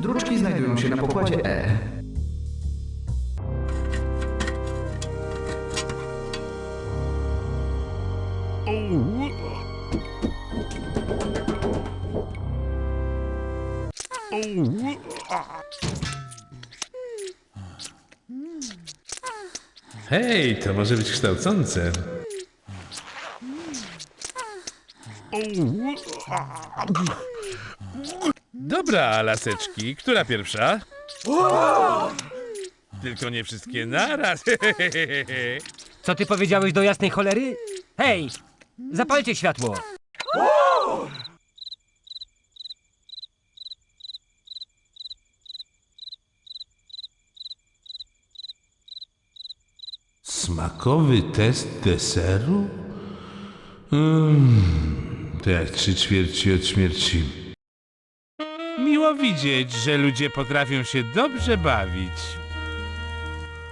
Druczki znajdują się na pokładzie E. Hej, to może być kształcące. Dobra, laseczki, która pierwsza? Tylko nie wszystkie naraz. Co ty powiedziałeś do jasnej cholery? Hej! Zapalcie światło! Smakowy test deseru? Mm, to jak trzy ćwierci od śmierci. Widzieć, że ludzie potrafią się dobrze bawić.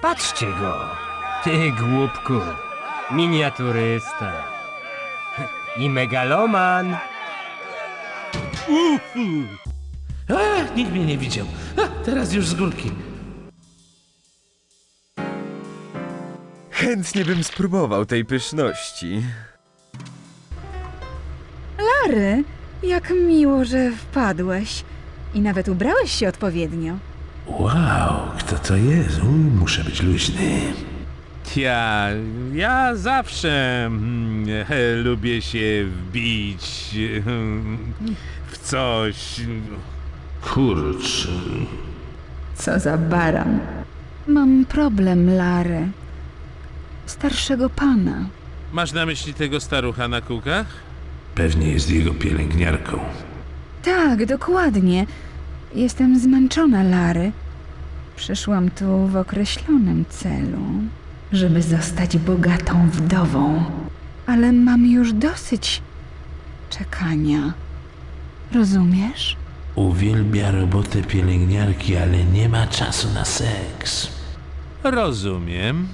Patrzcie go! Ty głupku! Miniaturysta! I megaloman! A, nikt mnie nie widział. A, teraz już z górki. Chętnie bym spróbował tej pyszności. Lary, jak miło, że wpadłeś. I nawet ubrałeś się odpowiednio. Wow, kto to jest? Uj, muszę być luźny. Ja, ja zawsze mm, e, lubię się wbić mm, w coś. Kurczę. Co za baran. Mam problem, Lary. Starszego pana. Masz na myśli tego starucha na kółkach? Pewnie jest jego pielęgniarką. Tak, dokładnie. Jestem zmęczona, Lary. Przyszłam tu w określonym celu, żeby zostać bogatą wdową. Ale mam już dosyć czekania. Rozumiesz? Uwielbia robotę pielęgniarki, ale nie ma czasu na seks. Rozumiem.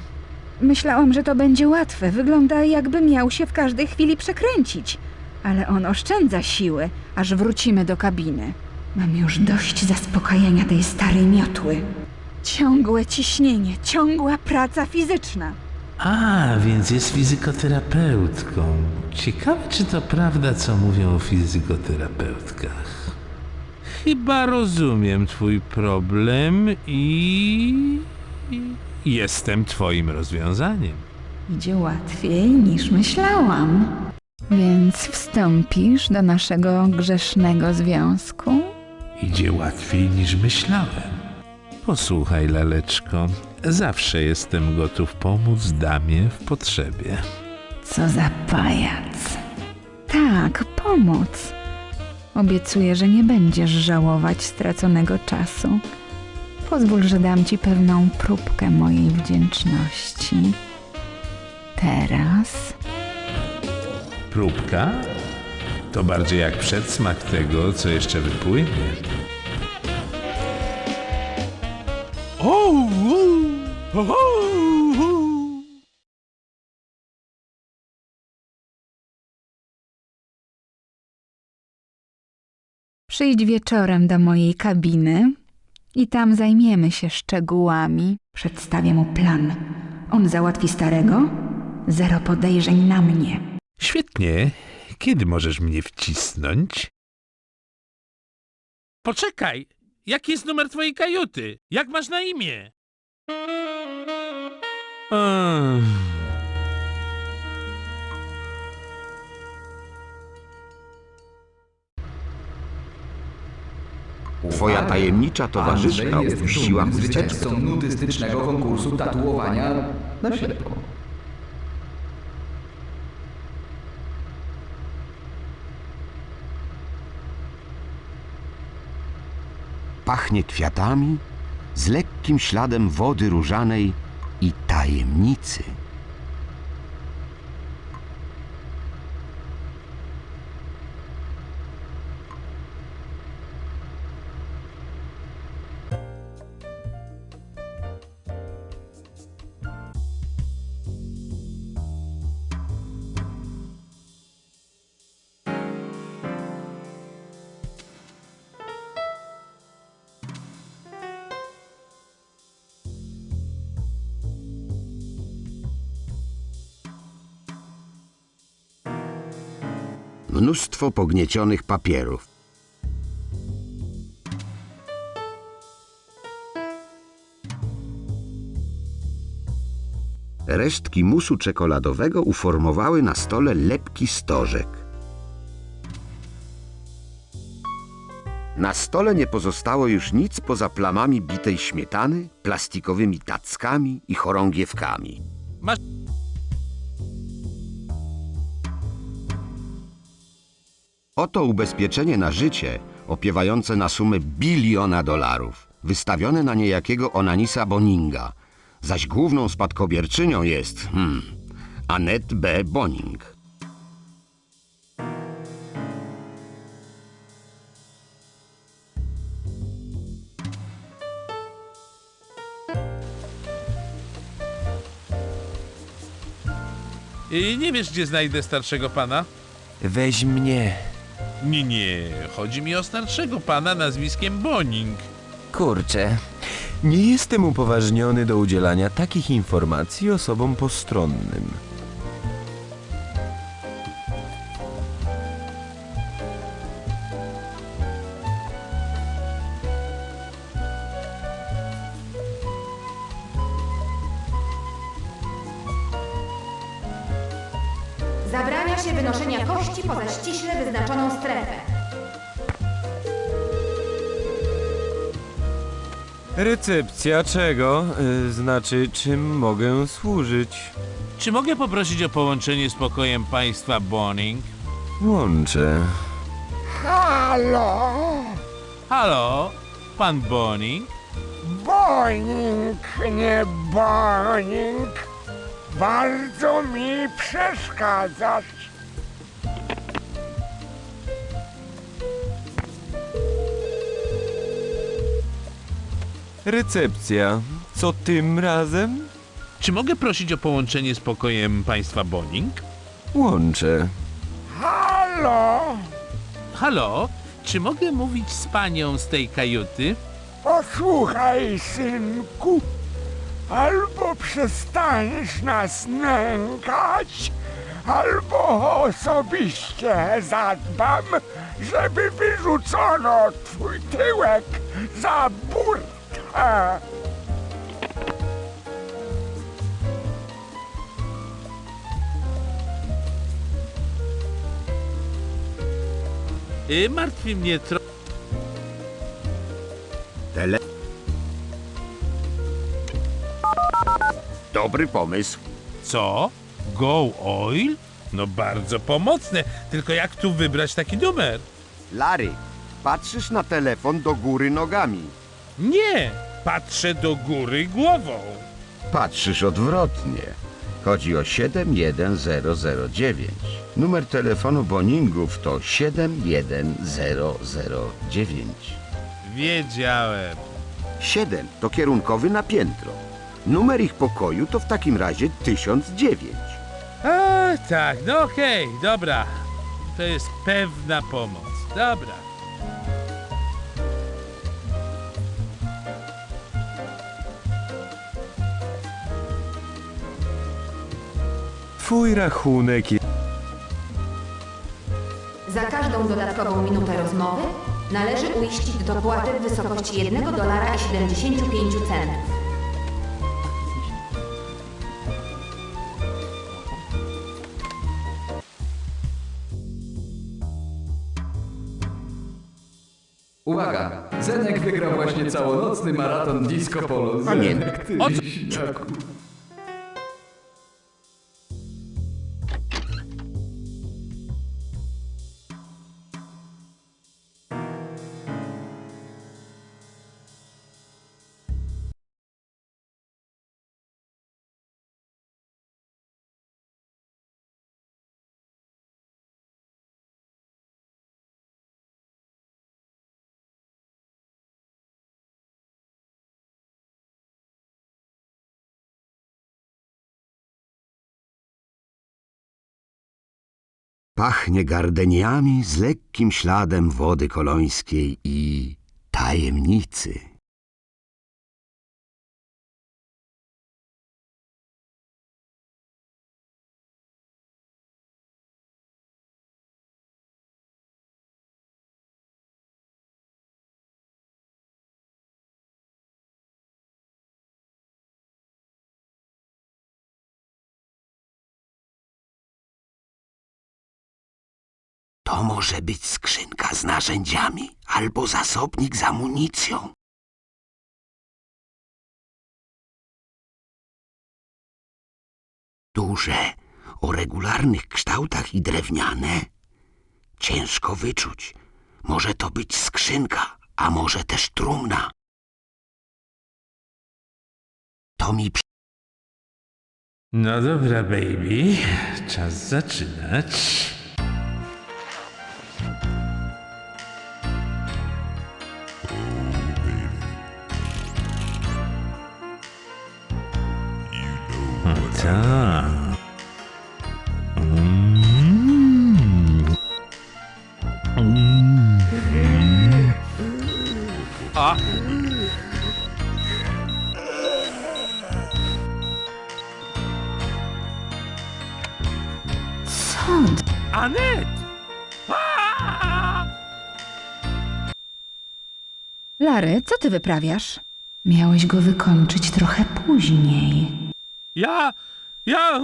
Myślałam, że to będzie łatwe. Wygląda, jakby miał się w każdej chwili przekręcić. Ale on oszczędza siły, aż wrócimy do kabiny. Mam już dość zaspokajania tej starej miotły. Ciągłe ciśnienie, ciągła praca fizyczna. A, więc jest fizykoterapeutką. Ciekawe, czy to prawda, co mówią o fizykoterapeutkach. Chyba rozumiem twój problem i i jestem twoim rozwiązaniem. Idzie łatwiej niż myślałam. Więc wstąpisz do naszego grzesznego związku? Idzie łatwiej niż myślałem. Posłuchaj, laleczko, zawsze jestem gotów pomóc damie w potrzebie. Co za pajac. Tak, pomóc. Obiecuję, że nie będziesz żałować straconego czasu. Pozwól, że dam ci pewną próbkę mojej wdzięczności. Teraz Próbka? To bardziej jak przedsmak tego, co jeszcze wypłynie. O! o, o, o. przyjdź wieczorem do mojej kabiny i tam zajmiemy się szczegółami. Przedstawię mu plan. On załatwi starego, zero podejrzeń na mnie. Świetnie. Kiedy możesz mnie wcisnąć? Poczekaj! Jaki jest numer twojej kajuty? Jak masz na imię? Ech. Twoja tajemnicza towarzyszka Andrzej jest dumnym chusteczkę. zwycięzcą nudystycznego konkursu tatuowania na ślepo. Pachnie kwiatami, z lekkim śladem wody różanej i tajemnicy. Mnóstwo pogniecionych papierów. Resztki musu czekoladowego uformowały na stole lepki stożek. Na stole nie pozostało już nic poza plamami bitej śmietany, plastikowymi tackami i chorągiewkami. Masz- Oto ubezpieczenie na życie opiewające na sumę biliona dolarów, wystawione na niejakiego Onanisa Boninga, zaś główną spadkobierczynią jest, hmm, Annette B. Boning. I nie wiesz, gdzie znajdę starszego pana? Weź mnie. Nie, nie. Chodzi mi o starszego pana nazwiskiem Boning. Kurczę. Nie jestem upoważniony do udzielania takich informacji osobom postronnym. Recepcja czego? Y, znaczy, czym mogę służyć? Czy mogę poprosić o połączenie z pokojem państwa Boning? Łączę. Halo? Pan Boning? Boning, nie boning. Bardzo mi przeszkadzać. Recepcja. Co tym razem? Czy mogę prosić o połączenie z pokojem państwa Boning? Łączę. Halo, Halo? Czy mogę mówić z panią z tej kajuty? posłuchaj, synku. Albo przestaniesz nas nękać, albo osobiście zadbam, żeby wyrzucono twój tyłek za burtę. Y, martwi mnie trochę. Tele... Dobry pomysł. Co? Go Oil? No bardzo pomocne. Tylko jak tu wybrać taki numer? Larry, patrzysz na telefon do góry nogami. Nie! Patrzę do góry głową. Patrzysz odwrotnie. Chodzi o 71009. Numer telefonu Boningów to 71009. Wiedziałem. 7 to kierunkowy na piętro. Numer ich pokoju to w takim razie 1009. A, tak, no okej, dobra. To jest pewna pomoc. Dobra. Twój rachunek jest... Za każdą dodatkową minutę rozmowy należy uiścić dopłatę w wysokości 1 dolara i 75 centów. Uwaga! Zenek wygrał właśnie całonocny maraton disco polo. Pamiętaj. Zenek, ty. Pachnie gardeniami z lekkim śladem wody kolońskiej i tajemnicy. Może być skrzynka z narzędziami albo zasobnik z amunicją. Duże, o regularnych kształtach i drewniane? Ciężko wyczuć. Może to być skrzynka, a może też trumna. To mi No dobra, baby. Czas zaczynać. O Lary, co ty wyprawiasz? Miałeś go wykończyć trochę później. Ja, ja,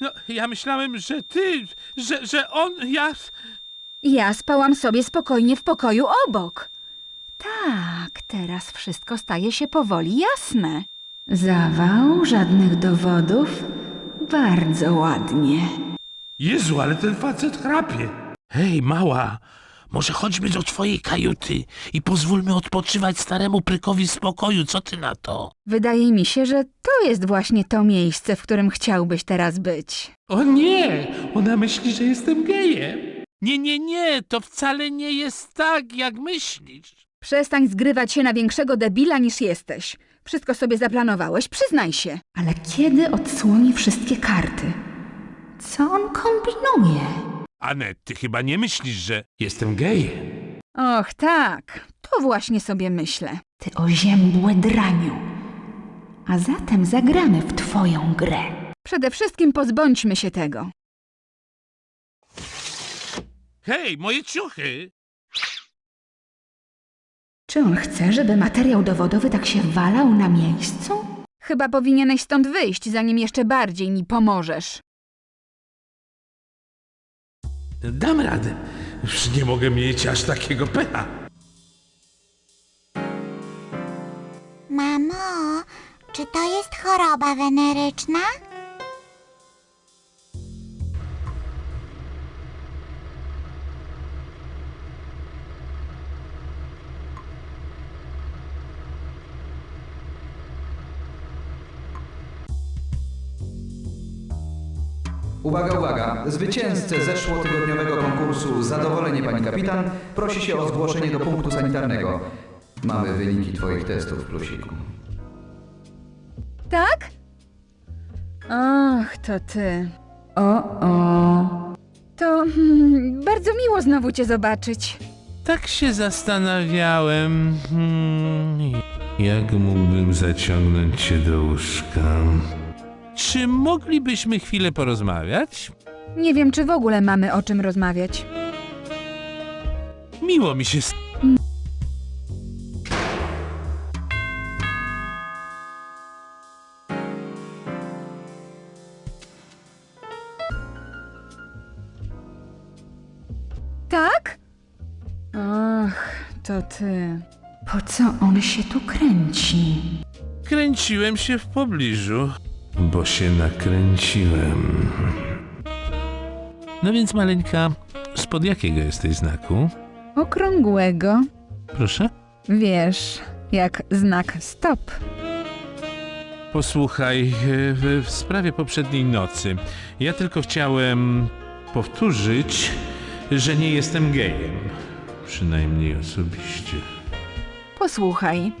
no, ja myślałem, że ty, że, że on, ja... Ja spałam sobie spokojnie w pokoju obok. Tak, teraz wszystko staje się powoli jasne. Zawał, żadnych dowodów. Bardzo ładnie. Jezu, ale ten facet chrapie. Hej, mała, może chodźmy do twojej kajuty i pozwólmy odpoczywać staremu prykowi w spokoju, co ty na to? Wydaje mi się, że to jest właśnie to miejsce, w którym chciałbyś teraz być. O nie, ona myśli, że jestem gejem. Nie, nie, nie, to wcale nie jest tak, jak myślisz. Przestań zgrywać się na większego debila niż jesteś. Wszystko sobie zaplanowałeś, przyznaj się. Ale kiedy odsłoni wszystkie karty? Co on kombinuje? Anet, ty chyba nie myślisz, że... Jestem gejem. Och, tak, to właśnie sobie myślę. Ty oziębłe draniu. A zatem zagramy w twoją grę. Przede wszystkim pozbądźmy się tego. Hej, moje ciuchy! Czy on chce, żeby materiał dowodowy tak się walał na miejscu? Chyba powinieneś stąd wyjść, zanim jeszcze bardziej mi pomożesz. Dam radę. Już nie mogę mieć aż takiego pecha. Mamo, czy to jest choroba weneryczna? Uwaga, uwaga! Zwycięzcę zeszłotygodniowego konkursu Zadowolenie Pani Kapitan prosi się o zgłoszenie do punktu sanitarnego. Mamy wyniki Twoich testów, Plusiku. Tak? Och, to ty. O, o. To hmm, bardzo miło znowu cię zobaczyć. Tak się zastanawiałem, hmm, jak mógłbym zaciągnąć cię do łóżka. Czy moglibyśmy chwilę porozmawiać? Nie wiem, czy w ogóle mamy o czym rozmawiać. Miło mi się. s- Tak? Och, to ty. Po co on się tu kręci? Kręciłem się w pobliżu, bo się nakręciłem. No więc, maleńka, spod jakiego jesteś znaku? Okrągłego. Proszę? Wiesz, jak znak stop. Posłuchaj, e, w, w sprawie poprzedniej nocy. Ja tylko chciałem powtórzyć, że nie jestem gejem. Przynajmniej osobiście. Posłuchaj.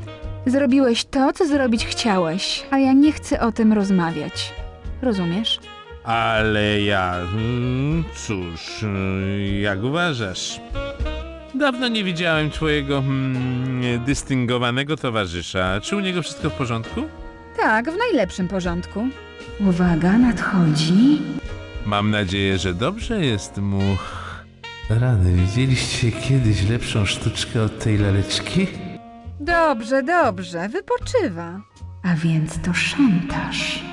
Zrobiłeś to, co zrobić chciałeś, a ja nie chcę o tym rozmawiać. Rozumiesz? Ale ja. mm, Cóż, y, jak uważasz? Dawno nie widziałem twojego mm, dystyngowanego towarzysza. Czy u niego wszystko w porządku? Tak, w najlepszym porządku. Uwaga, nadchodzi. Mam nadzieję, że dobrze jest mu. Rany, widzieliście kiedyś lepszą sztuczkę od tej laleczki? Dobrze, dobrze, wypoczywa. A więc to szantaż.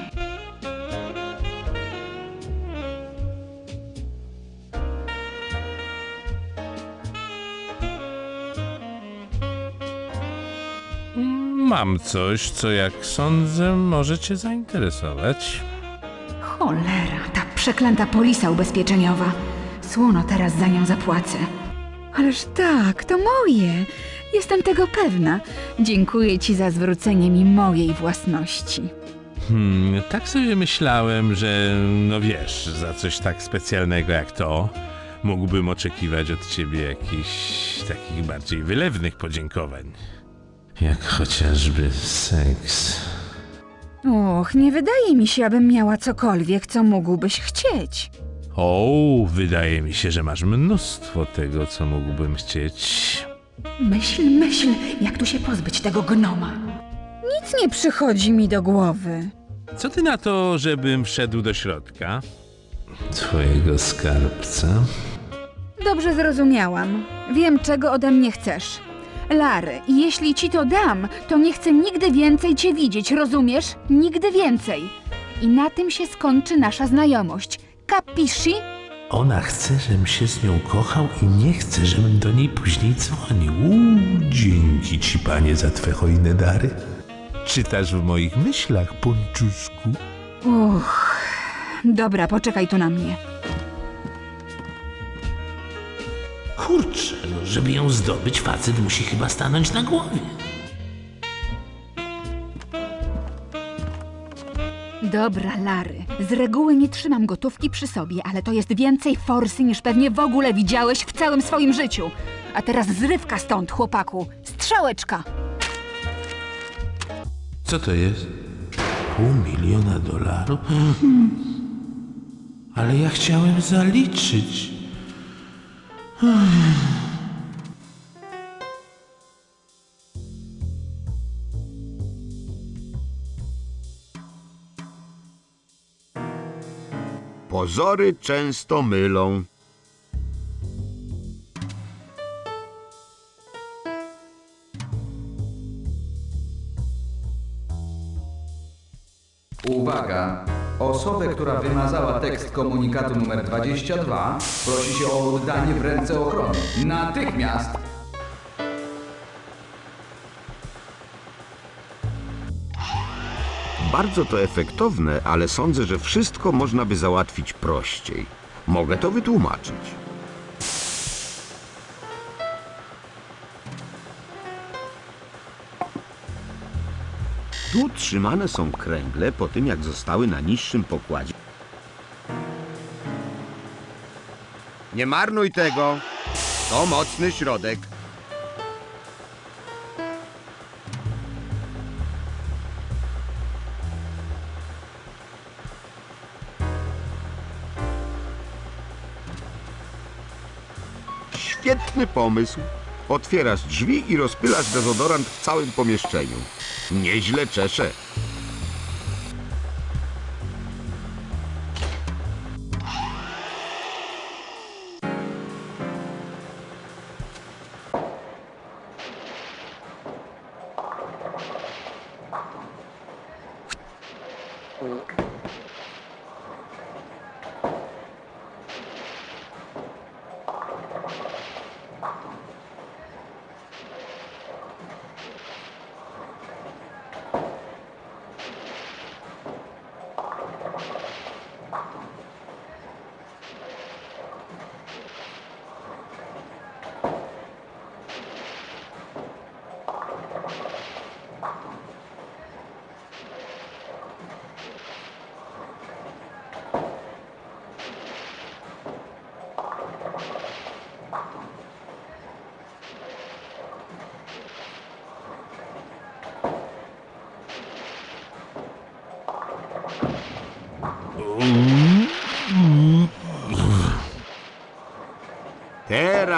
Mam coś, co jak sądzę, może cię zainteresować. Cholera, ta przeklęta polisa ubezpieczeniowa. Słono teraz za nią zapłacę. Ależ tak, to moje. Jestem tego pewna. Dziękuję ci za zwrócenie mi mojej własności. Hmm, tak sobie myślałem, że no wiesz, za coś tak specjalnego jak to, mógłbym oczekiwać od ciebie jakichś takich bardziej wylewnych podziękowań. Jak chociażby seks. Och, nie wydaje mi się, abym miała cokolwiek, co mógłbyś chcieć. O, wydaje mi się, że masz mnóstwo tego, co mógłbym chcieć. Myśl, myśl, jak tu się pozbyć tego gnoma. Nic nie przychodzi mi do głowy. Co ty na to, żebym wszedł do środka? Twojego skarbca? Dobrze zrozumiałam. Wiem, czego ode mnie chcesz. Lary, jeśli ci to dam, to nie chcę nigdy więcej cię widzieć, rozumiesz? Nigdy więcej. I na tym się skończy nasza znajomość. Capisci? Ona chce, żebym się z nią kochał i nie chce, żebym do niej później dzwonił. Uuu, dzięki ci, panie, za twe hojne dary. Czytasz w moich myślach, ponczuszku? Uch. Dobra, poczekaj tu na mnie. Kurczę, no, żeby ją zdobyć, facet musi chyba stanąć na głowie. Dobra, Lary. Z reguły nie trzymam gotówki przy sobie, ale to jest więcej forsy niż pewnie w ogóle widziałeś w całym swoim życiu. A teraz zrywka stąd, chłopaku. Strzałeczka. Co to jest? Pół miliona dolarów? Ale ja chciałem zaliczyć. Pozory często mylą. Uwaga! Osobę, która wymazała tekst komunikatu numer 22, prosi się o oddanie w ręce ochrony. Natychmiast! Bardzo to efektowne, ale sądzę, że wszystko można by załatwić prościej. Mogę to wytłumaczyć. Tu trzymane są kręgle po tym, jak zostały na niższym pokładzie. Nie marnuj tego! To mocny środek. Pomysł. Otwierasz drzwi i rozpylasz dezodorant w całym pomieszczeniu. Nieźle czesze.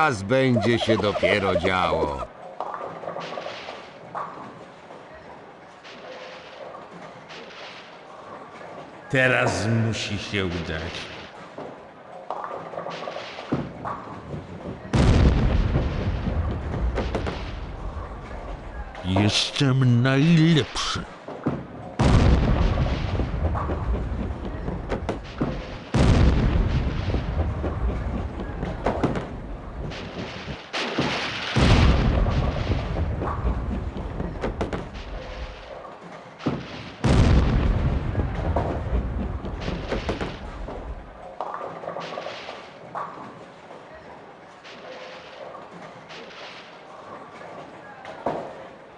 Teraz będzie się dopiero działo. Teraz musi się udać. Jestem najlepszy.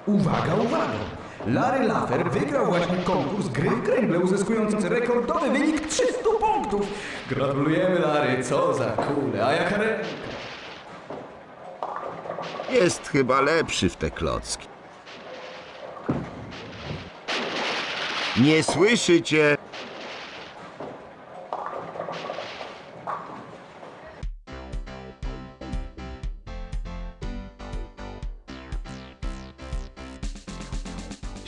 Uwaga, uwaga! Larry Laffer wygrał właśnie konkurs gry w kręgle, uzyskując rekordowy wynik 300 punktów. Gratulujemy, Larry, co za kule, a jaka re... Jest chyba lepszy w te klocki. Nie słyszycie?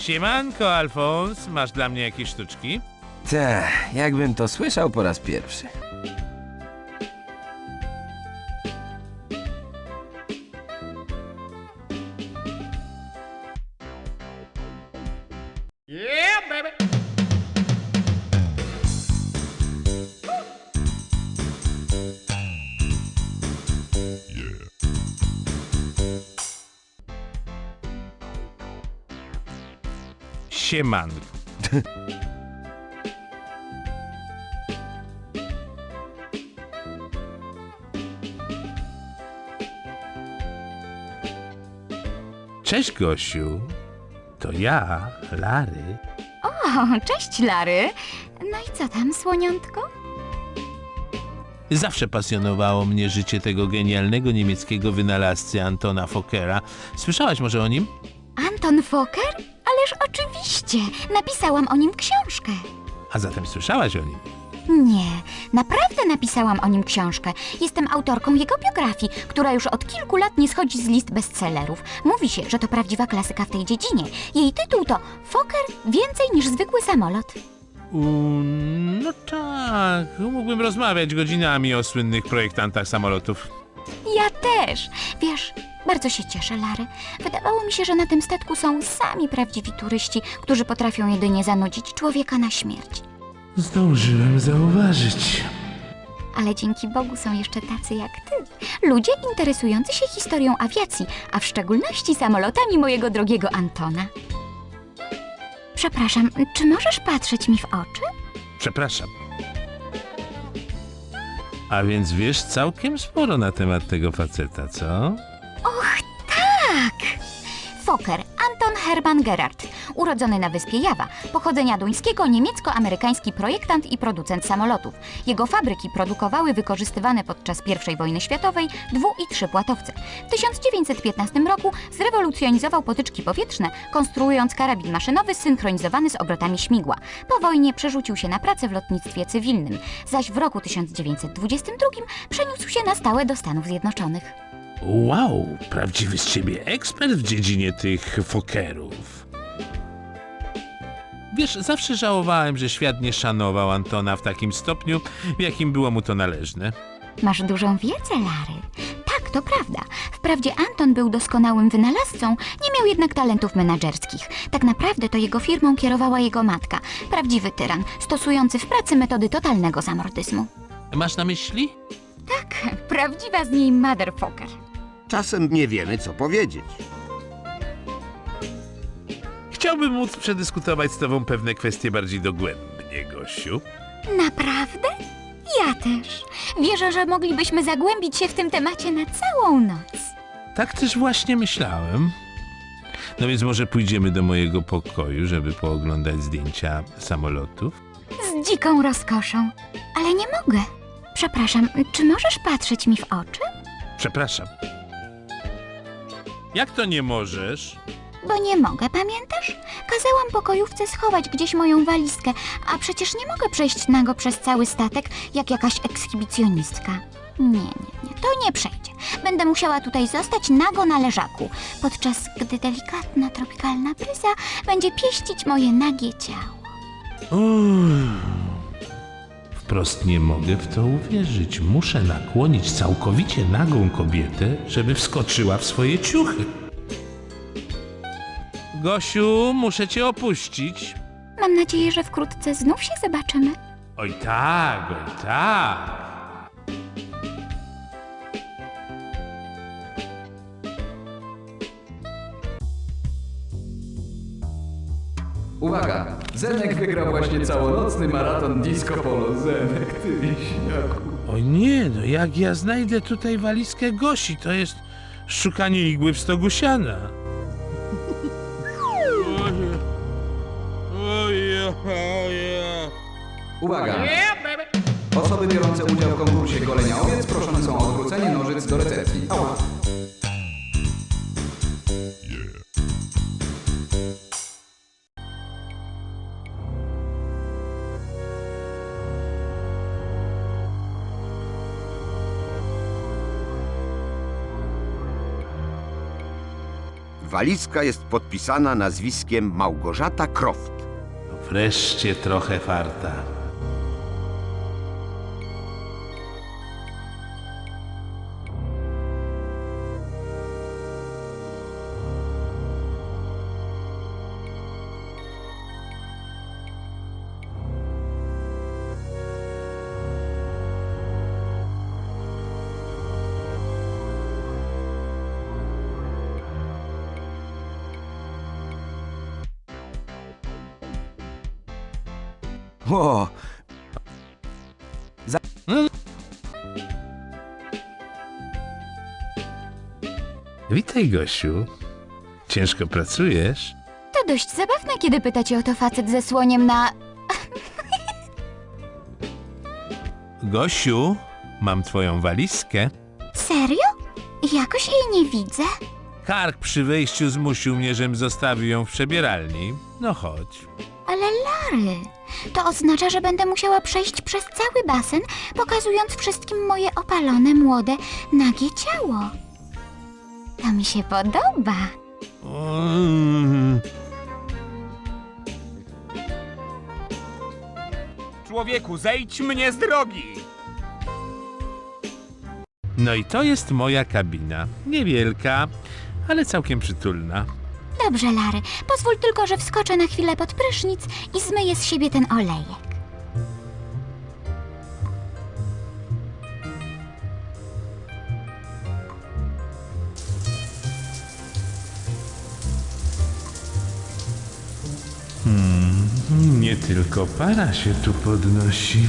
Siemanko, Alfons, masz dla mnie jakieś sztuczki? Te, jakbym to słyszał po raz pierwszy. Siemanko. Cześć, Gosiu. To ja, Lary. O, cześć Lary. No i co tam, słoniątko? Zawsze pasjonowało mnie życie tego genialnego niemieckiego wynalazcy Antona Fockera. Słyszałaś może o nim? Anton Fokker? Oczywiście, napisałam o nim książkę. A zatem słyszałaś o nim? Nie, naprawdę napisałam o nim książkę. Jestem autorką jego biografii, która już od kilku lat nie schodzi z list bestsellerów. Mówi się, że to prawdziwa klasyka w tej dziedzinie. Jej tytuł to Fokker więcej niż zwykły samolot. U, no tak, mógłbym rozmawiać godzinami o słynnych projektantach samolotów. Ja też. Wiesz, bardzo się cieszę, Lary. Wydawało mi się, że na tym statku są sami prawdziwi turyści, którzy potrafią jedynie zanudzić człowieka na śmierć. Zdążyłem zauważyć. Ale dzięki Bogu są jeszcze tacy jak ty. Ludzie interesujący się historią awiacji, a w szczególności samolotami mojego drogiego Antona. Przepraszam, czy możesz patrzeć mi w oczy? Przepraszam. A więc wiesz całkiem sporo na temat tego faceta, co? Och, tak! Fokker Anton Hermann Gerard, urodzony na wyspie Jawa, pochodzenia duńskiego, niemiecko-amerykański projektant i producent samolotów. Jego fabryki produkowały wykorzystywane podczas I wojny światowej dwu- i trzypłatowce. W 1915 roku zrewolucjonizował potyczki powietrzne, konstruując karabin maszynowy synchronizowany z obrotami śmigła. Po wojnie przerzucił się na pracę w lotnictwie cywilnym, zaś w roku 1922 przeniósł się na stałe do Stanów Zjednoczonych. Wow, prawdziwy z ciebie ekspert w dziedzinie tych fokerów. Wiesz, zawsze żałowałem, że świat nie szanował Antona w takim stopniu, w jakim było mu to należne. Masz dużą wiedzę, Lary. Tak, to prawda. Wprawdzie Anton był doskonałym wynalazcą, nie miał jednak talentów menadżerskich. Tak naprawdę to jego firmą kierowała jego matka, prawdziwy tyran, stosujący w pracy metody totalnego zamordyzmu. Masz na myśli? Tak, prawdziwa z niej motherfucker. Czasem nie wiemy, co powiedzieć. Chciałbym móc przedyskutować z tobą pewne kwestie bardziej dogłębnie, Gosiu. Naprawdę? Ja też. Wierzę, że moglibyśmy zagłębić się w tym temacie na całą noc. Tak też właśnie myślałem. No więc może pójdziemy do mojego pokoju, żeby pooglądać zdjęcia samolotów? Z dziką rozkoszą. Ale nie mogę. Przepraszam, czy możesz patrzeć mi w oczy? Przepraszam. Jak to nie możesz? Bo nie mogę, pamiętasz? Kazałam pokojówce schować gdzieś moją walizkę, a przecież nie mogę przejść nago przez cały statek, jak jakaś ekshibicjonistka. Nie, nie, nie, to nie przejdzie. Będę musiała tutaj zostać nago na leżaku, podczas gdy delikatna tropikalna bryza będzie pieścić moje nagie ciało. Uff. Wprost nie mogę w to uwierzyć. Muszę nakłonić całkowicie nagą kobietę, żeby wskoczyła w swoje ciuchy. Gosiu, muszę cię opuścić. Mam nadzieję, że wkrótce znów się zobaczymy. Oj tak, oj tak. Zenek wygrał właśnie całonocny maraton disco polo. Zenek, ty śniaku. O nie, no jak ja znajdę tutaj walizkę Gosi, to jest szukanie igły w stogu siana. Uwaga! Osoby biorące udział w konkursie golenia owiec proszone są o odwrócenie nożyc do recepcji. Ała. Walizka jest podpisana nazwiskiem Małgorzata Croft. Wreszcie trochę farta. Gosiu. Ciężko pracujesz? To dość zabawne, kiedy pytacie o to facet ze słoniem na... Gosiu, mam twoją walizkę. Serio? Jakoś jej nie widzę. Kark przy wejściu zmusił mnie, żem zostawił ją w przebieralni. No chodź. Ale Lary, to oznacza, że będę musiała przejść przez cały basen, pokazując wszystkim moje opalone, młode, nagie ciało. To mi się podoba. Mm. Człowieku, zejdź mnie z drogi! No i to jest moja kabina. Niewielka, ale całkiem przytulna. Dobrze, Lary, pozwól tylko, że wskoczę na chwilę pod prysznic i zmyję z siebie ten olejek. Nie tylko para się tu podnosi.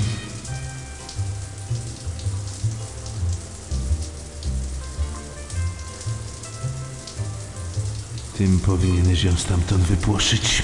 Tym powinieneś ją stamtąd wypłoszyć.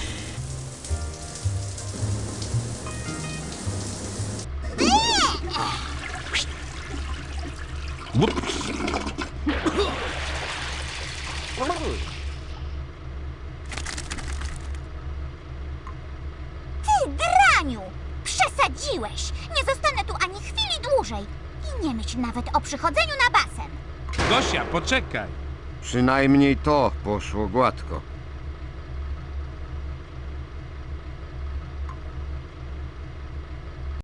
Przynajmniej to poszło gładko.